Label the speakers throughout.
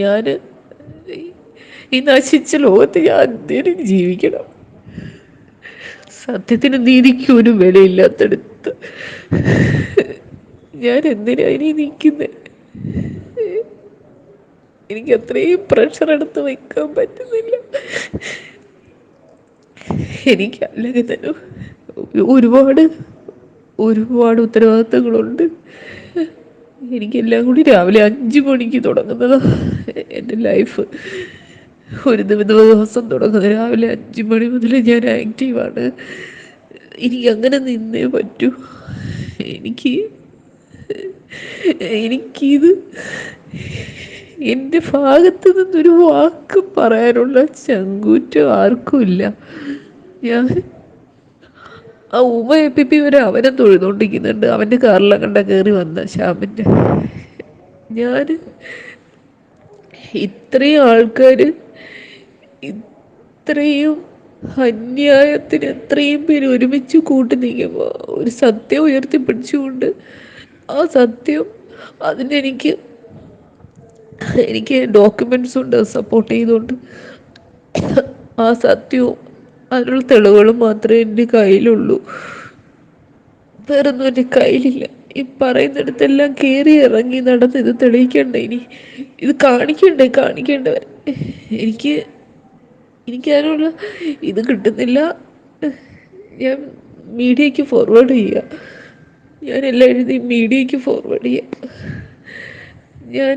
Speaker 1: ഞാൻ ഈ നശിച്ച ലോകത്ത് ഞാൻ എന്തിനും ജീവിക്കണം. സത്യത്തിന് നീതിക്കൊരു വിലയില്ലാത്തടുത്ത് ഞാൻ എന്തിനാ ഇനി നിൽക്കുന്നത് എനിക്ക് അത്രയും പ്രഷർ എടുത്ത് വയ്ക്കാൻ പറ്റുന്നില്ല. എനിക്ക് അല്ലെങ്കിൽ തന്നെ ഒരുപാട് ഒരുപാട് ഉത്തരവാദിത്തങ്ങളുണ്ട്. എനിക്കെല്ലാം കൂടി രാവിലെ അഞ്ച് മണിക്ക് തുടങ്ങുന്നത് എന്റെ ലൈഫ്. ഒരു ദിവ- ദിവസം തുടങ്ങുന്നത് രാവിലെ അഞ്ച് മണി മുതൽ ഞാൻ ആക്റ്റീവാണ് എനിക്ക് അങ്ങനെ നിന്നേ പറ്റൂ. എനിക്ക് എനിക്കിത് എന്റെ ഭാഗത്ത് നിന്നൊരു വാക്ക് പറയാനുള്ള ചങ്കൂറ്റം ആർക്കുമില്ല ഞാൻ ആ ഉമ പിപ്പി പി വരെ അവനെ തൊഴുതോണ്ടിരിക്കുന്നുണ്ട്. അവന്റെ കാറിലെ കണ്ട കയറി വന്ന ശ്യാമിന്റെ ഞാൻ ഇത്രയും ആൾക്കാർ ഇത്രയും അന്യായത്തിന് എത്രയും പേര് ഒരുമിച്ച് കൂട്ടി നിൽക്കുമ്പോൾ ഒരു സത്യം ഉയർത്തിപ്പിടിച്ചുകൊണ്ട് ആ സത്യം അതിനെനിക്ക് എനിക്ക് ഡോക്യുമെൻസ് ഉണ്ട് സപ്പോർട്ട് ചെയ്തുകൊണ്ട് ആ സത്യവും അതിനുള്ള തെളിവുകൾ മാത്രമേ എന്റെ കയ്യിലുള്ളൂ. വേറൊന്നും എന്റെ കയ്യിലില്ല. ഈ പറയുന്നിടത്തെല്ലാം കയറി ഇറങ്ങി നടന്ന് ഇത് തെളിയിക്കണ്ടേ ഇനി? ഇത് കാണിക്കണ്ടേ? കാണിക്കേണ്ടവർ എനിക്ക് എനിക്ക് അതിനുള്ള ഇത് കിട്ടുന്നില്ല. ഞാൻ മീഡിയയ്ക്ക് ഫോർവേഡ് ചെയ്യുക ഞാൻ എല്ലാം എഴുതി മീഡിയയ്ക്ക് ഫോർവേഡ് ചെയ്യുക ഞാൻ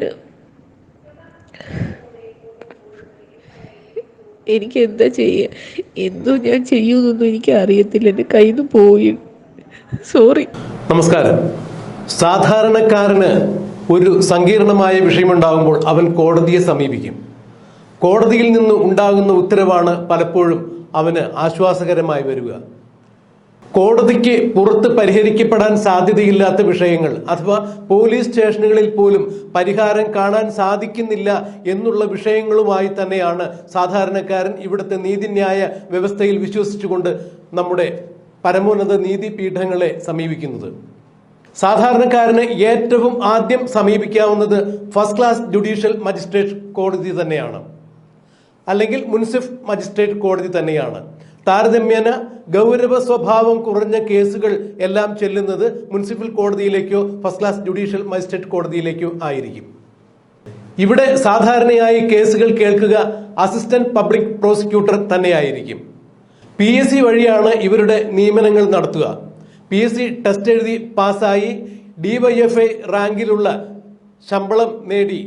Speaker 1: എനിക്ക് എന്താ ചെയ്യുക എന്തോ ഞാൻ ചെയ്യുമെന്നൊന്നും എനിക്ക് അറിയത്തില്ല എന്റെ കയ്യിൽ നിന്ന് പോയി. സോറി.
Speaker 2: നമസ്കാരം. സാധാരണക്കാരന് ഒരു സങ്കീർണമായ വിഷയമുണ്ടാകുമ്പോൾ അവൻ കോടതിയെ സമീപിക്കും. കോടതിയിൽ നിന്ന് ഉണ്ടാകുന്ന ഉത്തരവാണ് പലപ്പോഴും അവന് ആശ്വാസകരമായി വരിക. കോടതിക്ക് പുറത്ത് പരിഹരിക്കപ്പെടാൻ സാധ്യതയില്ലാത്ത വിഷയങ്ങൾ അഥവാ പോലീസ് സ്റ്റേഷനുകളിൽ പോലും പരിഹാരം കാണാൻ സാധിക്കുന്നില്ല എന്നുള്ള വിഷയങ്ങളുമായി തന്നെയാണ് സാധാരണക്കാരൻ ഇവിടുത്തെ നീതിന്യായ വ്യവസ്ഥയിൽ വിശ്വസിച്ചുകൊണ്ട് നമ്മുടെ പരമോന്നത നീതിപീഠങ്ങളെ സമീപിക്കുന്നത്. സാധാരണക്കാരന് ഏറ്റവും ആദ്യം സമീപിക്കാവുന്നത് ഫസ്റ്റ് ക്ലാസ് ജുഡീഷ്യൽ മജിസ്ട്രേറ്റ് കോടതി തന്നെയാണ്. അല്ലെങ്കിൽ മുൻസിഫ് മജിസ്ട്രേറ്റ് കോടതി തന്നെയാണ്. താരതമ്യേന ഗൗരവ സ്വഭാവം കുറഞ്ഞ കേസുകൾ എല്ലാം ചെല്ലുന്നത് മുനിസിപ്പൽ കോടതിയിലേക്കോ ഫസ്റ്റ് ക്ലാസ് ജുഡീഷ്യൽ മജിസ്ട്രേറ്റ് കോടതിയിലേക്കോ ആയിരിക്കും. ഇവിടെ സാധാരണയായി കേസുകൾ കേൾക്കുക അസിസ്റ്റന്റ് പബ്ലിക് പ്രോസിക്യൂട്ടർ തന്നെയായിരിക്കും. പി എസ് സി വഴിയാണ് ഇവരുടെ നിയമനങ്ങൾ നടത്തുക. പി എസ് സി ടെസ്റ്റ് എഴുതി പാസ്സായി ഡിവൈഎഫ്ഐ റാങ്കിലുള്ള ശമ്പളം നേടി.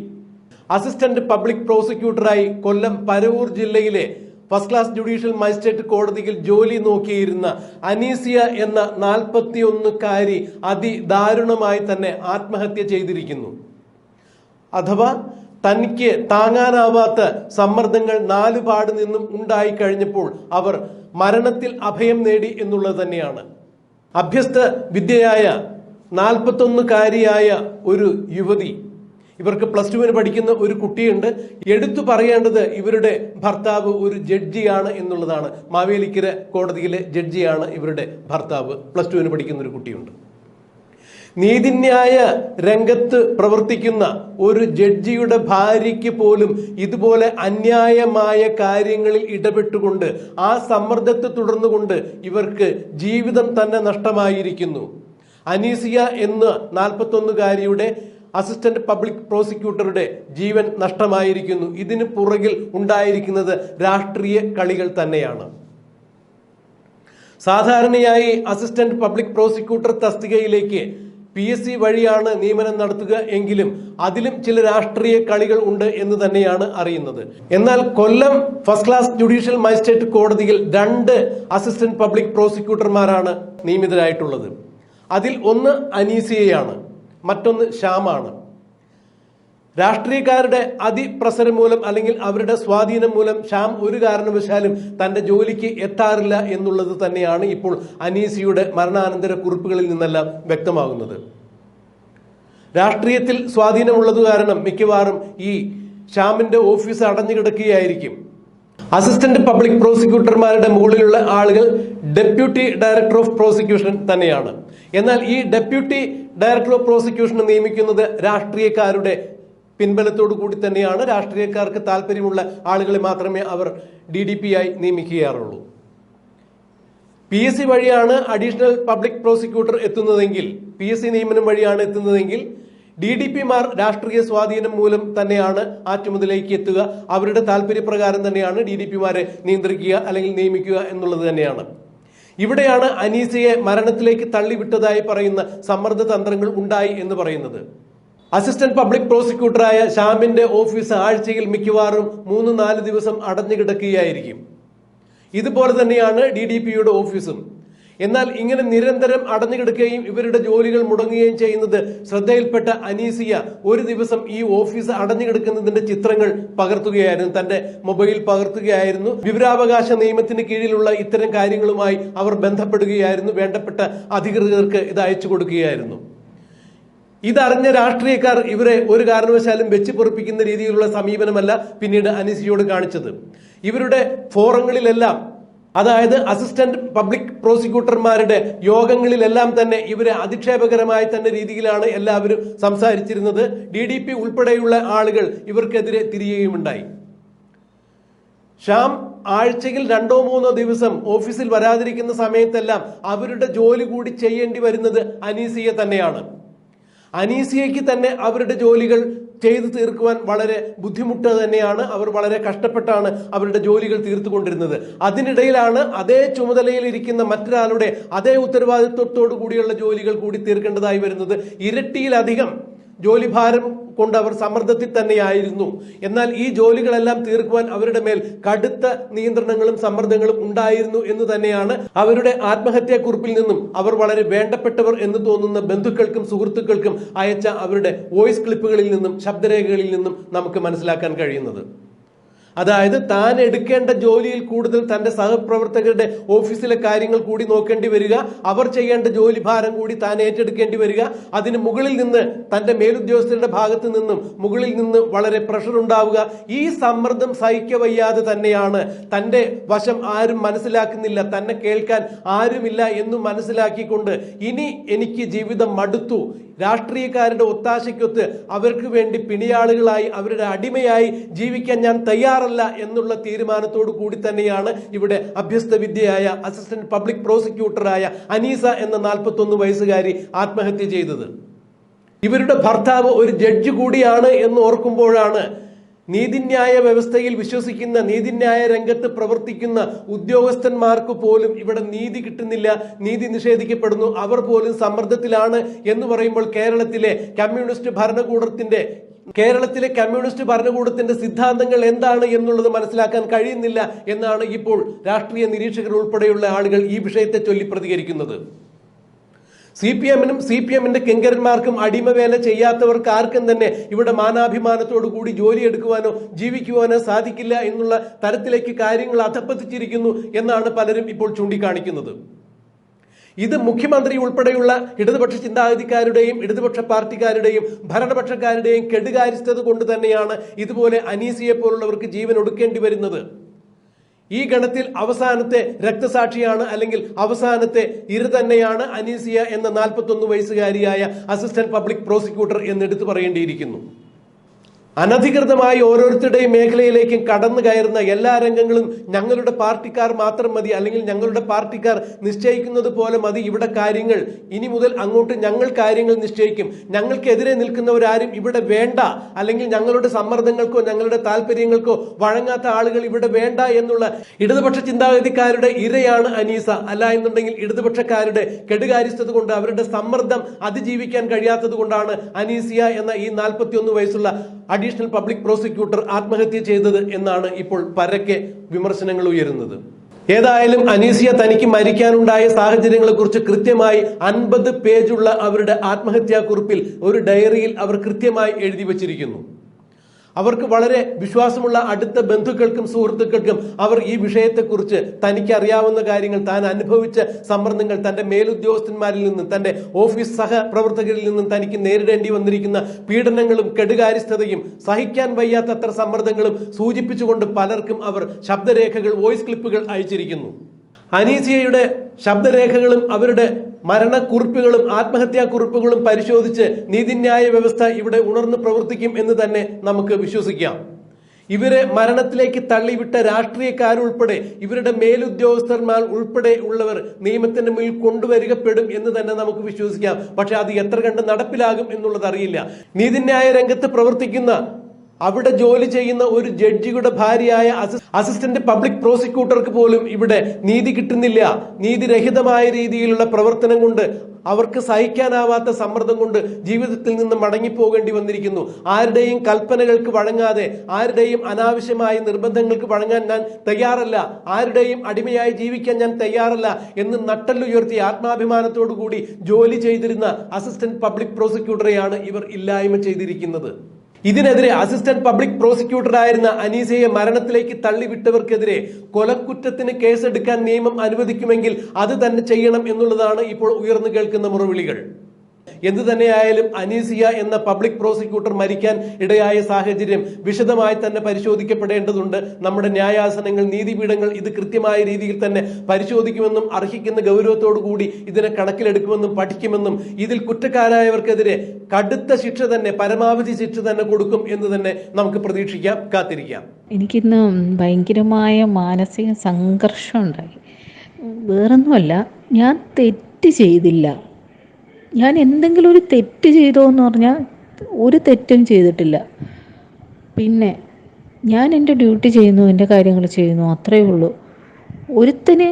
Speaker 2: അസിസ്റ്റന്റ് പബ്ലിക് പ്രോസിക്യൂട്ടറായി കൊല്ലം പരവൂർ ജില്ലയിലെ ഫസ്റ്റ് ക്ലാസ് ജുഡീഷ്യൽ മജിസ്ട്രേറ്റ് കോടതിയിൽ ജോലി നോക്കിയിരുന്ന അനീസിയ എന്ന നാൽപ്പത്തിയൊന്നുകാരി അതിദാരുണമായി തന്നെ ആത്മഹത്യ ചെയ്തിരിക്കുന്നു. അഥവാ തനിക്ക് താങ്ങാനാവാത്ത സമ്മർദ്ദങ്ങൾ നാലുപാട് നിന്നും ഉണ്ടായി കഴിഞ്ഞപ്പോൾ അവർ മരണത്തിൽ അഭയം നേടി എന്നുള്ളത് തന്നെയാണ്. അഭ്യസ്ത വിദ്യയായ നാൽപ്പത്തൊന്നുകാരിയായ ഒരു യുവതി ഇവർക്ക് പ്ലസ് ടുവിന് പഠിക്കുന്ന ഒരു കുട്ടിയുണ്ട്. എടുത്തു പറയേണ്ടത് ഇവരുടെ ഭർത്താവ് ഒരു ജഡ്ജിയാണ് എന്നുള്ളതാണ്. മാവേലിക്കര കോടതിയിലെ ജഡ്ജിയാണ് ഇവരുടെ ഭർത്താവ്. പ്ലസ് ടുവിന് പഠിക്കുന്ന ഒരു കുട്ടിയുണ്ട്. നീതിന്യായ രംഗത്ത് പ്രവർത്തിക്കുന്ന ഒരു ജഡ്ജിയുടെ ഭാര്യയ്ക്ക് പോലും ഇതുപോലെ അന്യായമായ കാര്യങ്ങളിൽ ഇടപെട്ടുകൊണ്ട് ആ സമ്മർദ്ദത്തെ തുടർന്നുകൊണ്ട് ഇവർക്ക് ജീവിതം തന്നെ നഷ്ടമായിരിക്കുന്നു. അനീസിയ എന്ന നാൽപ്പത്തൊന്നുകാരിയുടെ അസിസ്റ്റന്റ് പബ്ലിക് പ്രോസിക്യൂട്ടറുടെ ജീവൻ നഷ്ടമായിരിക്കുന്നു. ഇതിന് പുറകിൽ ഉണ്ടായിരിക്കുന്നത് രാഷ്ട്രീയ കളികൾ തന്നെയാണ്. സാധാരണയായി അസിസ്റ്റന്റ് പബ്ലിക് പ്രോസിക്യൂട്ടർ തസ്തികയിലേക്ക് പി എസ് സി വഴിയാണ് നിയമനം നടത്തുക എങ്കിലും അതിലും ചില രാഷ്ട്രീയ കളികൾ ഉണ്ട് എന്ന് തന്നെയാണ് അറിയുന്നത്. എന്നാൽ Kollam first class judicial magistrate കോടതിയിൽ രണ്ട് അസിസ്റ്റന്റ് പബ്ലിക് പ്രോസിക്യൂട്ടർമാരാണ് നിയമിതരായിട്ടുള്ളത്. അതിൽ ഒന്ന് അനീസിയയാണ്. മറ്റൊന്ന് ശ്യാമാണ്. രാഷ്ട്രീയക്കാരുടെ അതിപ്രസരം മൂലം അല്ലെങ്കിൽ അവരുടെ സ്വാധീനം മൂലം ശ്യാം ഒരു കാരണവശാലും തന്റെ ജോലിക്ക് എത്താറില്ല എന്നുള്ളത് തന്നെയാണ് ഇപ്പോൾ അനീസിയുടെ മരണാനന്തര കുറിപ്പുകളിൽ നിന്നെല്ലാം വ്യക്തമാകുന്നത്. രാഷ്ട്രീയത്തിൽ സ്വാധീനമുള്ളത് കാരണം മിക്കവാറും ഈ ശ്യാമിന്റെ ഓഫീസ് അടഞ്ഞു കിടക്കുകയായിരിക്കും അസിസ്റ്റന്റ് പബ്ലിക് പ്രോസിക്യൂട്ടർമാരുടെ മുകളിലുള്ള ആളുകൾ ഡെപ്യൂട്ടി ഡയറക്ടർ ഓഫ് പ്രോസിക്യൂഷൻ തന്നെയാണ്. എന്നാൽ ഈ ഡെപ്യൂട്ടി ഡയറക്ടർ ഓഫ് പ്രോസിക്യൂഷൻ നിയമിക്കുന്നത് രാഷ്ട്രീയക്കാരുടെ പിൻബലത്തോടു കൂടി തന്നെയാണ്. രാഷ്ട്രീയക്കാർക്ക് താല്പര്യമുള്ള ആളുകളെ മാത്രമേ അവർ ഡി ഡി പി ആയി നിയമിക്കുകയാറുള്ളൂ. പി എസ് സി വഴിയാണ് അഡീഷണൽ പബ്ലിക് പ്രോസിക്യൂട്ടർ എത്തുന്നതെങ്കിൽ പി എസ് സി നിയമനം വഴിയാണ് എത്തുന്നതെങ്കിൽ ഡി ഡി പിമാർ രാഷ്ട്രീയ സ്വാധീനം മൂലം തന്നെയാണ് ആ ചുമതലയ്ക്ക് എത്തുക. അവരുടെ താല്പര്യപ്രകാരം തന്നെയാണ് ഡി ഡി പിമാരെ നിയന്ത്രിക്കുക അല്ലെങ്കിൽ നിയമിക്കുക എന്നുള്ളത് തന്നെയാണ്. ഇവിടെയാണ് അനീസയെ മരണത്തിലേക്ക് തള്ളിവിട്ടതായി പറയുന്ന സമ്മർദ്ദ തന്ത്രങ്ങൾ ഉണ്ടായി എന്ന് പറയുന്നത്. അസിസ്റ്റന്റ് പബ്ലിക് പ്രോസിക്യൂട്ടറായ ശ്യാമിന്റെ ഓഫീസ് ആഴ്ചയിൽ മിക്കവാറും മൂന്ന് നാല് ദിവസം അടഞ്ഞു കിടക്കുകയായിരിക്കും ഇതുപോലെ തന്നെയാണ് ഡി ഡി പിയുടെ ഓഫീസും. എന്നാൽ ഇങ്ങനെ നിരന്തരം അടഞ്ഞു കിടക്കുകയും ഇവരുടെ ജോലികൾ മുടങ്ങുകയും ചെയ്യുന്നത് ശ്രദ്ധയിൽപ്പെട്ട അനീസിയ ഒരു ദിവസം ഈ ഓഫീസ് അടഞ്ഞു കിടക്കുന്നതിന്റെ ചിത്രങ്ങൾ പകർത്തുകയായിരുന്നു. തന്റെ മൊബൈൽ പകർത്തുകയായിരുന്നു. വിവരാവകാശ നിയമത്തിന് കീഴിലുള്ള ഇത്തരം കാര്യങ്ങളുമായി അവർ ബന്ധപ്പെടുകയായിരുന്നു. വേണ്ടപ്പെട്ട അധികൃതർക്ക് ഇത് അയച്ചു കൊടുക്കുകയായിരുന്നു. ഇതറിഞ്ഞ രാഷ്ട്രീയക്കാർ ഇവരെ ഒരു കാരണവശാലും വെച്ച് പൊറിപ്പിക്കുന്ന രീതിയിലുള്ള സമീപനമല്ല പിന്നീട് അനീസിയോട് കാണിച്ചത്. ഇവരുടെ ഫോറങ്ങളിലെല്ലാം അതായത് അസിസ്റ്റന്റ് പബ്ലിക് പ്രോസിക്യൂട്ടർമാരുടെ യോഗങ്ങളിലെല്ലാം തന്നെ ഇവരെ അധിക്ഷേപകരമായി തന്നെ രീതിയിലാണ് എല്ലാവരും സംസാരിച്ചിരുന്നത്. ഡി ഡി പി ഉൾപ്പെടെയുള്ള ആളുകൾ ഇവർക്കെതിരെ തിരിയുകയുമുണ്ടായി. ശ്യാം ആഴ്ചയിൽ രണ്ടോ മൂന്നോ ദിവസം ഓഫീസിൽ വരാതിരിക്കുന്ന സമയത്തെല്ലാം അവരുടെ ജോലി കൂടി ചെയ്യേണ്ടി വരുന്നത് അനീസിയെ തന്നെയാണ്. അനീസിയയ്ക്ക് തന്നെ അവരുടെ ജോലികൾ ചെയ്തു തീർക്കുവാൻ വളരെ ബുദ്ധിമുട്ട് തന്നെയാണ്. അവർ വളരെ കഷ്ടപ്പെട്ടാണ് അവരുടെ ജോലികൾ തീർത്തു കൊണ്ടിരുന്നത് അതിനിടയിലാണ് അതേ ചുമതലയിൽ ഇരിക്കുന്ന മറ്റൊരാളുടെ അതേ ഉത്തരവാദിത്വത്തോടു കൂടിയുള്ള ജോലികൾ കൂടി തീർക്കേണ്ടതായി വരുന്നത്. ഇരട്ടിയിലധികം ജോലിഭാരം കൊണ്ട് അവർ സമ്മർദ്ദത്തിൽ തന്നെയായിരുന്നു. എന്നാൽ ഈ ജോലികളെല്ലാം തീർക്കുവാൻ അവരുടെ മേൽ കടുത്ത നിയന്ത്രണങ്ങളും സമ്മർദ്ദങ്ങളും ഉണ്ടായിരുന്നു എന്ന് തന്നെയാണ് അവരുടെ ആത്മഹത്യാ കുറിപ്പിൽ നിന്നും അവർ വളരെ വേണ്ടപ്പെട്ടവർ എന്ന് തോന്നുന്ന ബന്ധുക്കൾക്കും സുഹൃത്തുക്കൾക്കും അയച്ച അവരുടെ വോയിസ് ക്ലിപ്പുകളിൽ നിന്നും ശബ്ദരേഖകളിൽ നിന്നും നമുക്ക് മനസ്സിലാക്കാൻ കഴിയുന്നത്. അതായത് താൻ എടുക്കേണ്ട ജോലിയിൽ കൂടുതൽ തന്റെ സഹപ്രവർത്തകരുടെ ഓഫീസിലെ കാര്യങ്ങൾ കൂടി നോക്കേണ്ടി വരിക അവർ ചെയ്യേണ്ട ജോലി ഭാരം കൂടി താൻ ഏറ്റെടുക്കേണ്ടി വരിക അതിന് മുകളിൽ നിന്ന് തന്റെ മേലുദ്യോഗസ്ഥരുടെ ഭാഗത്ത് നിന്നും മുകളിൽ നിന്ന് വളരെ പ്രഷർ ഉണ്ടാവുക. ഈ സമ്മർദ്ദം സഹിക്കവയ്യാതെ തന്നെയാണ്. തന്റെ വശം ആരും മനസ്സിലാക്കുന്നില്ല തന്നെ കേൾക്കാൻ ആരുമില്ല എന്നും മനസ്സിലാക്കിക്കൊണ്ട് ഇനി എനിക്ക് ജീവിതം മടുത്തു. രാഷ്ട്രീയക്കാരുടെ ഒത്താശയ്ക്കൊത്ത് അവർക്ക് വേണ്ടി പിണിയാളുകളായി അവരുടെ അടിമയായി ജീവിക്കാൻ ഞാൻ തയ്യാറല്ല എന്നുള്ള തീരുമാനത്തോടു കൂടി തന്നെയാണ് ഇവിടെ അഭ്യസ്ത വിദ്യയായ അസിസ്റ്റന്റ് പബ്ലിക് പ്രോസിക്യൂട്ടറായ അനീസ എന്ന നാൽപ്പത്തൊന്ന് വയസ്സുകാരി ആത്മഹത്യ ചെയ്തത്. ഇവരുടെ ഭർത്താവ് ഒരു ജഡ്ജ് കൂടിയാണ് എന്ന് ഓർക്കുമ്പോഴാണ് നീതിന്യായ വ്യവസ്ഥയിൽ വിശ്വസിക്കുന്ന നീതിന്യായ രംഗത്ത് പ്രവർത്തിക്കുന്ന ഉദ്യോഗസ്ഥന്മാർക്ക് പോലും ഇവിടെ നീതി കിട്ടുന്നില്ല നീതി നിഷേധിക്കപ്പെടുന്നു അവർ പോലും സമ്മർദ്ദത്തിലാണ് എന്ന് പറയുമ്പോൾ കേരളത്തിലെ കമ്മ്യൂണിസ്റ്റ് ഭരണകൂടത്തിന്റെ കേരളത്തിലെ കമ്മ്യൂണിസ്റ്റ് ഭരണകൂടത്തിന്റെ സിദ്ധാന്തങ്ങൾ എന്താണ് എന്നുള്ളത് മനസ്സിലാക്കാൻ കഴിയുന്നില്ല എന്നാണ് ഇപ്പോൾ രാഷ്ട്രീയ നിരീക്ഷകർ ഉൾപ്പെടെയുള്ള ആളുകൾ ഈ വിഷയത്തെ ചൊല്ലി പ്രതികരിക്കുന്നത്. സി പി എമ്മിനും സി പി എമ്മിന്റെ കിങ്കരന്മാർക്കും അടിമവേല ചെയ്യാത്തവർക്ക് ആർക്കും തന്നെ ഇവിടെ മാനാഭിമാനത്തോടു കൂടി ജോലി എടുക്കുവാനോ ജീവിക്കുവാനോ സാധിക്കില്ല എന്നുള്ള തരത്തിലേക്ക് കാര്യങ്ങൾ അധപ്പതിച്ചിരിക്കുന്നു എന്നാണ് പലരും ഇപ്പോൾ ചൂണ്ടിക്കാണിക്കുന്നത്. ഇത് മുഖ്യമന്ത്രി ഉൾപ്പെടെയുള്ള ഇടതുപക്ഷ ചിന്താഗതിക്കാരുടെയും ഇടതുപക്ഷ പാർട്ടിക്കാരുടെയും ഭരണപക്ഷക്കാരുടെയും കെടുകാരിസ്ഥത കൊണ്ട് തന്നെയാണ് ഇതുപോലെ അനീസിയെ പോലുള്ളവർക്ക് ജീവൻ ഒടുക്കേണ്ടി വരുന്നത്. ഈ ഗണത്തിൽ അവസാനത്തെ രക്തസാക്ഷിയാണ് അല്ലെങ്കിൽ അവസാനത്തെ ഇരു തന്നെയാണ് അനീസിയ എന്ന നാൽപ്പത്തൊന്ന് വയസ്സുകാരിയായ അസിസ്റ്റന്റ് പബ്ലിക് പ്രോസിക്യൂട്ടർ എന്നെടുത്ത് പറയേണ്ടിയിരിക്കുന്നു. അനധികൃതമായി ഓരോരുത്തരുടെയും മേഖലയിലേക്കും കടന്നു കയറുന്ന എല്ലാ രംഗങ്ങളും ഞങ്ങളുടെ പാർട്ടിക്കാർ മാത്രം മതി അല്ലെങ്കിൽ ഞങ്ങളുടെ പാർട്ടിക്കാർ നിശ്ചയിക്കുന്നത് പോലെ മതി. ഇവിടെ കാര്യങ്ങൾ ഇനി മുതൽ അങ്ങോട്ട് ഞങ്ങൾ കാര്യങ്ങൾ നിശ്ചയിക്കും. ഞങ്ങൾക്കെതിരെ നിൽക്കുന്നവരാരും ഇവിടെ വേണ്ട അല്ലെങ്കിൽ ഞങ്ങളുടെ സമ്മർദ്ദങ്ങൾക്കോ ഞങ്ങളുടെ താല്പര്യങ്ങൾക്കോ വഴങ്ങാത്ത ആളുകൾ ഇവിടെ വേണ്ട എന്നുള്ള ഇടതുപക്ഷ ചിന്താഗതിക്കാരുടെ ഇരയാണ് അനീസ. അല്ല എന്നുണ്ടെങ്കിൽ ഇടതുപക്ഷക്കാരുടെ കെടുകാര്യസ്ഥത കൊണ്ട് അവരുടെ സമ്മർദ്ദം അതിജീവിക്കാൻ കഴിയാത്തത് കൊണ്ടാണ് അനീസിയ എന്ന ഈ നാൽപ്പത്തിയൊന്ന് വയസ്സുള്ള അഡീഷണൽ പബ്ലിക് പ്രോസിക്യൂട്ടർ ആത്മഹത്യ ചെയ്തത് എന്നാണ് ഇപ്പോൾ പരക്കെ വിമർശനങ്ങൾ ഉയരുന്നത്. ഏതായാലും അനീസിയ തനിക്ക് മരിക്കാനുണ്ടായ സാഹചര്യങ്ങളെ കുറിച്ച് കൃത്യമായി അൻപത് പേജുള്ള അവരുടെ ആത്മഹത്യാ കുറിപ്പിൽ ഒരു ഡയറിയിൽ അവർ കൃത്യമായി എഴുതി വച്ചിരിക്കുന്നു. അവർക്ക് വളരെ വിശ്വാസമുള്ള അടുത്ത ബന്ധുക്കൾക്കും സുഹൃത്തുക്കൾക്കും അവർ ഈ വിഷയത്തെക്കുറിച്ച് തനിക്ക് അറിയാവുന്ന കാര്യങ്ങൾ താൻ അനുഭവിച്ച സമ്മർദ്ദങ്ങൾ തന്റെ മേലുദ്യോഗസ്ഥന്മാരിൽ നിന്നും തന്റെ ഓഫീസ് സഹപ്രവർത്തകരിൽ നിന്നും തനിക്ക് നേരിടേണ്ടി വന്നിരിക്കുന്ന പീഡനങ്ങളും കെടുകാര്യസ്ഥതയും സഹിക്കാൻ വയ്യാത്തത്ര സമ്മർദ്ദങ്ങളും സൂചിപ്പിച്ചുകൊണ്ട് പലർക്കും അവർ ശബ്ദരേഖകൾ വോയിസ് ക്ലിപ്പുകൾ അയച്ചിരിക്കുന്നു. അനീസിയയുടെ ശബ്ദരേഖകളും അവരുടെ മരണക്കുറിപ്പുകളും ആത്മഹത്യാക്കുറിപ്പുകളും പരിശോധിച്ച് നീതിന്യായ വ്യവസ്ഥ ഇവിടെ ഉണർന്ന് പ്രവർത്തിക്കും എന്ന് തന്നെ നമുക്ക് വിശ്വസിക്കാം. ഇവരെ മരണത്തിലേക്ക് തള്ളിവിട്ട രാഷ്ട്രീയക്കാരുൾപ്പെടെ ഇവരുടെ മേലുദ്യോഗസ്ഥന്മാർ ഉൾപ്പെടെ ഉള്ളവർ നിയമത്തിന് മുന്നിൽ കൊണ്ടുവരികപ്പെടും എന്ന് തന്നെ നമുക്ക് വിശ്വസിക്കാം. പക്ഷെ അത് എത്ര കണ്ട് നടപ്പിലാകും എന്നുള്ളത് അറിയില്ല. നീതിന്യായ രംഗത്ത് പ്രവർത്തിക്കുന്ന അവിടെ ജോലി ചെയ്യുന്ന ഒരു ജഡ്ജിയുടെ ഭാര്യയായ അസിസ്റ്റന്റ് പബ്ലിക് പ്രോസിക്യൂട്ടർക്ക് പോലും ഇവിടെ നീതി കിട്ടുന്നില്ല. നീതിരഹിതമായ രീതിയിലുള്ള പ്രവർത്തനം കൊണ്ട് അവർക്ക് സഹിക്കാനാവാത്ത സമ്മർദ്ദം കൊണ്ട് ജീവിതത്തിൽ നിന്ന് മടങ്ങിപ്പോകേണ്ടി വന്നിരിക്കുന്നു. ആരുടെയും കൽപ്പനകൾക്ക് വഴങ്ങാതെ ആരുടെയും അനാവശ്യമായ നിർബന്ധങ്ങൾക്ക് വഴങ്ങാൻ ഞാൻ തയ്യാറല്ല. ആരുടെയും അടിമയായി ജീവിക്കാൻ ഞാൻ തയ്യാറല്ല എന്ന് നട്ടല്ലുയർത്തി ആത്മാഭിമാനത്തോടു കൂടി ജോലി ചെയ്തിരുന്ന അസിസ്റ്റന്റ് പബ്ലിക് പ്രോസിക്യൂട്ടറെയാണ് ഇവർ ഇല്ലായ്മ ചെയ്തിരിക്കുന്നത്. ഇതിനെതിരെ അസിസ്റ്റന്റ് പബ്ലിക് പ്രോസിക്യൂട്ടറായിരുന്ന അനീസയെ മരണത്തിലേക്ക് തള്ളിവിട്ടവർക്കെതിരെ കൊലക്കുറ്റത്തിന് കേസെടുക്കാൻ നിയമം അനുവദിക്കുമെങ്കിൽ അത് തന്നെ ചെയ്യണം എന്നുള്ളതാണ് ഇപ്പോൾ ഉയർന്നു കേൾക്കുന്ന മുറവിളികൾ. എന്തു തന്നെയായാലും അനീസിയ എന്ന പബ്ലിക് പ്രോസിക്യൂട്ടർ മരിക്കാൻ ഇടയായ സാഹചര്യം വിശദമായി തന്നെ പരിശോധിക്കപ്പെടേണ്ടതുണ്ട്. നമ്മുടെ ന്യായാസനങ്ങൾ നീതിപീഠങ്ങൾ ഇത് കൃത്യമായ രീതിയിൽ തന്നെ പരിശോധിക്കുമെന്നും അർഹിക്കുന്ന കൂടി ഇതിനെ കണക്കിലെടുക്കുമെന്നും പഠിക്കുമെന്നും ഇതിൽ കുറ്റക്കാരായവർക്കെതിരെ കടുത്ത ശിക്ഷ തന്നെ പരമാവധി ശിക്ഷ തന്നെ കൊടുക്കും എന്ന് തന്നെ നമുക്ക് പ്രതീക്ഷിക്കാം കാത്തിരിക്കാം.
Speaker 1: എനിക്കിന്ന് ഭയങ്കരമായ മാനസിക സംഘർഷം ഉണ്ടായി. വേറൊന്നുമല്ല ഞാൻ തെറ്റ് ചെയ്തില്ല. ഞാൻ എന്തെങ്കിലും ഒരു തെറ്റ് ചെയ്തോ എന്ന് പറഞ്ഞാൽ ഒരു തെറ്റും ചെയ്തിട്ടില്ല. പിന്നെ ഞാൻ എന്റെ ഡ്യൂട്ടി ചെയ്യുന്നു എന്റെ കാര്യങ്ങൾ ചെയ്യുന്നു അത്രയേ ഉള്ളൂ. ഒരുത്തിന്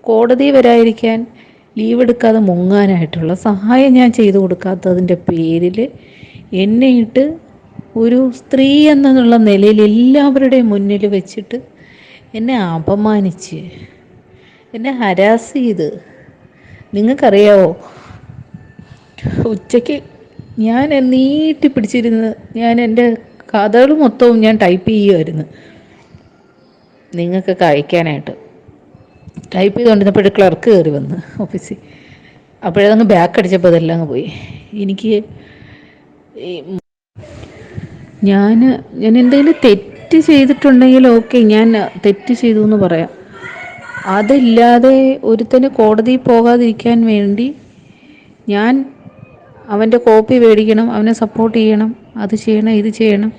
Speaker 1: കോടതി വരായിരിക്കാൻ ലീവ് എടുക്കാതെ മുങ്ങാനായിട്ടുള്ള സഹായം ഞാൻ ചെയ്തു കൊടുക്കാത്തതിന്റെ പേരിൽ എന്നെയിട്ട് ഒരു സ്ത്രീ എന്നുള്ള നിലയിൽ എല്ലാവരുടെയും മുന്നിൽ വെച്ചിട്ട് എന്നെ അപമാനിച്ച് എന്നെ ഹരാസ് ചെയ്ത്. നിങ്ങൾക്കറിയാവോ? ഉച്ചയ്ക്ക് ഞാൻ നീട്ടി പിടിച്ചിരുന്ന് ഞാൻ എന്റെ കഥകൾ മൊത്തവും ഞാൻ ടൈപ്പ് ചെയ്യുമായിരുന്നു നിങ്ങൾക്ക് അയക്കാനായിട്ട്. ടൈപ്പ് ചെയ്തുകൊണ്ടിരുന്നപ്പോൾ ക്ലർക്ക് കയറി വന്ന് ഓഫീസിൽ. അപ്പോഴതങ്ങ് ബാക്ക് അടിച്ചപ്പോൾ അതെല്ലാം അങ്ങ് പോയി. എനിക്ക് ഞാൻ ഞാൻ എന്തെങ്കിലും തെറ്റ് ചെയ്തിട്ടുണ്ടെങ്കിൽ ഓക്കെ ഞാൻ തെറ്റ് ചെയ്തു എന്ന് പറയാം. അതില്ലാതെ ഒരുത്തന് കോടതിയിൽ പോകാതിരിക്കാൻ വേണ്ടി ഞാൻ അവന്റെ കോപ്പി മേടിക്കണം അവനെ സപ്പോർട്ട് ചെയ്യണം അത് ചെയ്യണം ഇത് ചെയ്യണം.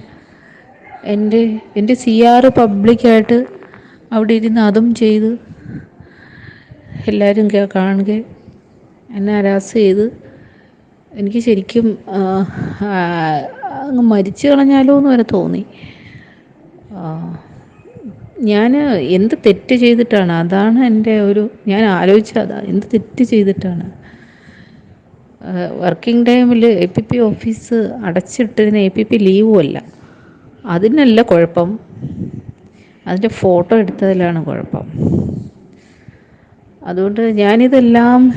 Speaker 1: എന്റെ എന്റെ സി ആർ പബ്ലിക്കായിട്ട് അവിടെ ഇരുന്ന് അതും ചെയ്ത് എല്ലാവരും കാണുക എന്നെ അരാസ് ചെയ്ത്. എനിക്ക് ശരിക്കും അങ്ങ് മരിച്ചു കളഞ്ഞാലോ എന്ന് വരെ തോന്നി. ഞാൻ എന്ത് തെറ്റ് ചെയ്തിട്ടാണ്? അതാണ് എന്റെ ഒരു ഞാൻ ആലോചിച്ചത് എന്ത് തെറ്റ് ചെയ്തിട്ടാണ്? വർക്കിംഗ് ടൈമിൽ എ പി പി ഓഫീസ് അടച്ചിട്ടിരുന്ന എ പി പി ലീവും അല്ല. അതിനല്ല കുഴപ്പം. അതിന്റെ ഫോട്ടോ എടുത്തതിലാണ് കുഴപ്പം. അതുകൊണ്ട് ഞാനിതെല്ലാം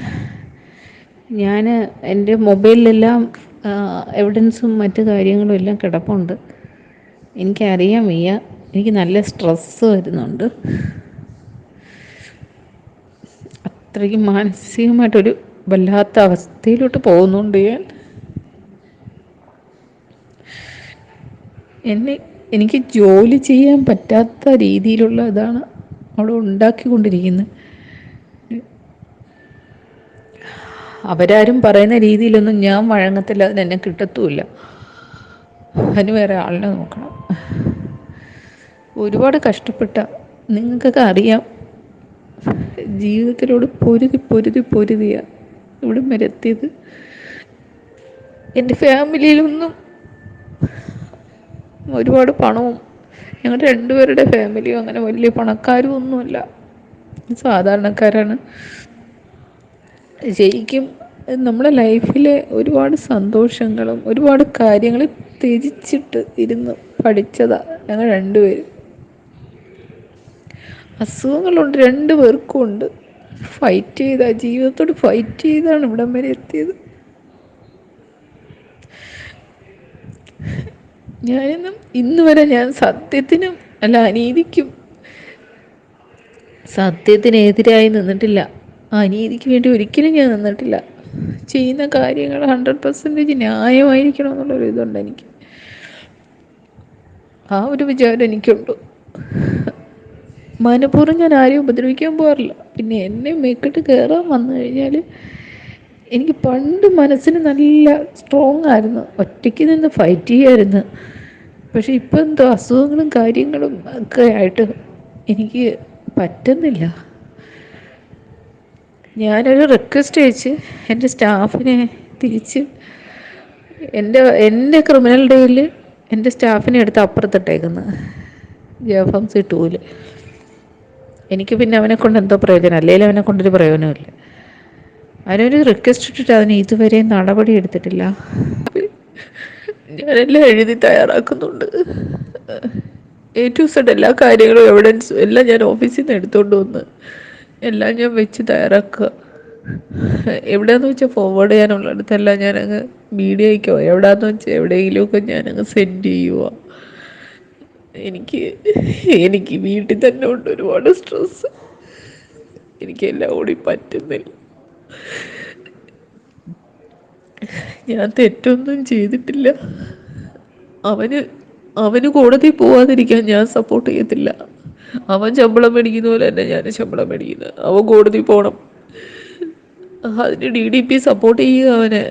Speaker 1: ഞാൻ എന്റെ മൊബൈലിലെല്ലാം എവിഡൻസും മറ്റു കാര്യങ്ങളും എല്ലാം കിടപ്പുണ്ട്. എനിക്കറിയാൻ വയ്യ. എനിക്ക് നല്ല സ്ട്രെസ്സ് വരുന്നുണ്ട്. അത്രയ്ക്ക് മാനസികമായിട്ടൊരു വല്ലാത്ത അവസ്ഥയിലോട്ട് പോകുന്നുണ്ട് ഞാൻ എന്നെ എനിക്ക് ജോലി ചെയ്യാൻ പറ്റാത്ത രീതിയിലുള്ള ഇതാണ് അവിടെ ഉണ്ടാക്കിക്കൊണ്ടിരിക്കുന്നത് അവരാരും പറയുന്ന രീതിയിലൊന്നും ഞാൻ വഴങ്ങത്തില്ല അതിനെന്നെ കിട്ടത്തുമില്ല. അതിന് വേറെ ആളിനെ നോക്കണം. ഒരുപാട് കഷ്ടപ്പെട്ട നിങ്ങൾക്കൊക്കെ അറിയാം ജീവിതത്തിലോട് പൊരുതി പൊരുതി പൊരുതിയ ഇവിടം വരെ എത്തിയത് എന്റെ ഫാമിലിയിലൊന്നും ഒരുപാട് പണവും ഞങ്ങളുടെ രണ്ടുപേരുടെ ഫാമിലിയും അങ്ങനെ വലിയ പണക്കാരും ഒന്നുമല്ല. സാധാരണക്കാരാണ്. ശരിക്കും നമ്മുടെ ലൈഫിലെ ഒരുപാട് സന്തോഷങ്ങളും ഒരുപാട് കാര്യങ്ങൾ ത്യജിച്ചിട്ട് ഇരുന്ന് പഠിച്ചതാ ഞങ്ങൾ രണ്ടുപേരും. അസുഖങ്ങളുണ്ട് രണ്ടു പേർക്കും ഉണ്ട് ഫൈറ്റ് ചെയ്ത ജീവിതത്തോട് ഫൈറ്റ് ചെയ്താണ് ഇവിടം വരെ എത്തിയത്. ഞാനിന്നും ഇന്ന് വരെ ഞാൻ സത്യത്തിനും അല്ല അനീതിക്കും സത്യത്തിനെതിരായി നിന്നിട്ടില്ല. അനീതിക്ക് വേണ്ടി ഒരിക്കലും ഞാൻ നിന്നിട്ടില്ല. ചെയ്യുന്ന കാര്യങ്ങൾ ഹൺഡ്രഡ് പെർസെന്റേജ് ന്യായമായിരിക്കണം എന്നുള്ളൊരു ഇതുണ്ട് എനിക്ക്. ആ ഒരു വിചാരം എനിക്കുണ്ട്. മനഃപൂർവം ഞാൻ ആരെയും ഉപദ്രവിക്കാൻ പോകാറില്ല പിന്നെ എന്നെ മേക്കിട്ട് കയറാൻ വന്നു കഴിഞ്ഞാൽ എനിക്ക് പണ്ട് മനസ്സിന് നല്ല സ്ട്രോങ് ആയിരുന്നു. ഒറ്റയ്ക്ക് നിന്ന് ഫൈറ്റ് ചെയ്യായിരുന്നു. പക്ഷെ ഇപ്പം എന്തോ അസുഖങ്ങളും കാര്യങ്ങളും ഒക്കെ ആയിട്ട് എനിക്ക് പറ്റുന്നില്ല. ഞാനൊരു റിക്വസ്റ്റ് അയച്ച് എന്റെ സ്റ്റാഫിനെ തിരിച്ച് എന്റെ എന്റെ ക്രിമിനൽ ഡേയിൽ എന്റെ സ്റ്റാഫിനെ എടുത്ത് അപ്പുറത്തിട്ടേക്കുന്നു. ജഫംസി ടൂവിൽ എനിക്ക് പിന്നെ അവനെ കൊണ്ട് എന്തോ പ്രയോജനം അല്ലെങ്കിൽ അവനെ കൊണ്ടൊരു പ്രയോജനമില്ല അവനൊരു റിക്വസ്റ്റ് ഇട്ടിട്ട് അവന് ഇതുവരെ നടപടി എടുത്തിട്ടില്ല.
Speaker 3: ഞാനെല്ലാം എഴുതി തയ്യാറാക്കുന്നുണ്ട്. എ ടു സെഡ് എല്ലാ കാര്യങ്ങളും എവിഡൻസും എല്ലാം ഞാൻ ഓഫീസിൽ നിന്ന് എടുത്തുകൊണ്ട് വന്ന് എല്ലാം ഞാൻ വെച്ച് തയ്യാറാക്കുക. എവിടെയാന്ന് വെച്ചാൽ ഫോർവേഡ് ചെയ്യാനുള്ളിടത്തെല്ലാം ഞാനങ്ങ് മീഡിയയ്ക്കോ എവിടെയാന്ന് വെച്ചാൽ എവിടെയെങ്കിലുമൊക്കെ ഞാനങ്ങ് സെൻഡ് ചെയ്യുക. എനിക്ക് എനിക്ക് വീട്ടിൽ തന്നെ ഉണ്ട് ഒരുപാട് സ്ട്രെസ് എനിക്കെല്ലാം കൂടി പറ്റുന്നില്ല. ഞാൻ തെറ്റൊന്നും ചെയ്തിട്ടില്ല. അവന് അവന് കോടതി പോവാതിരിക്കാൻ ഞാൻ സപ്പോർട്ട് ചെയ്യത്തില്ല. അവൻ ശമ്പളം മേടിക്കുന്ന പോലെ തന്നെ ഞാൻ ശമ്പളം മേടിക്കുന്നത് അവൻ കോടതി പോകണം അതിന് ഡി ഡി പി സപ്പോർട്ട് ചെയ്യുക അവനെ.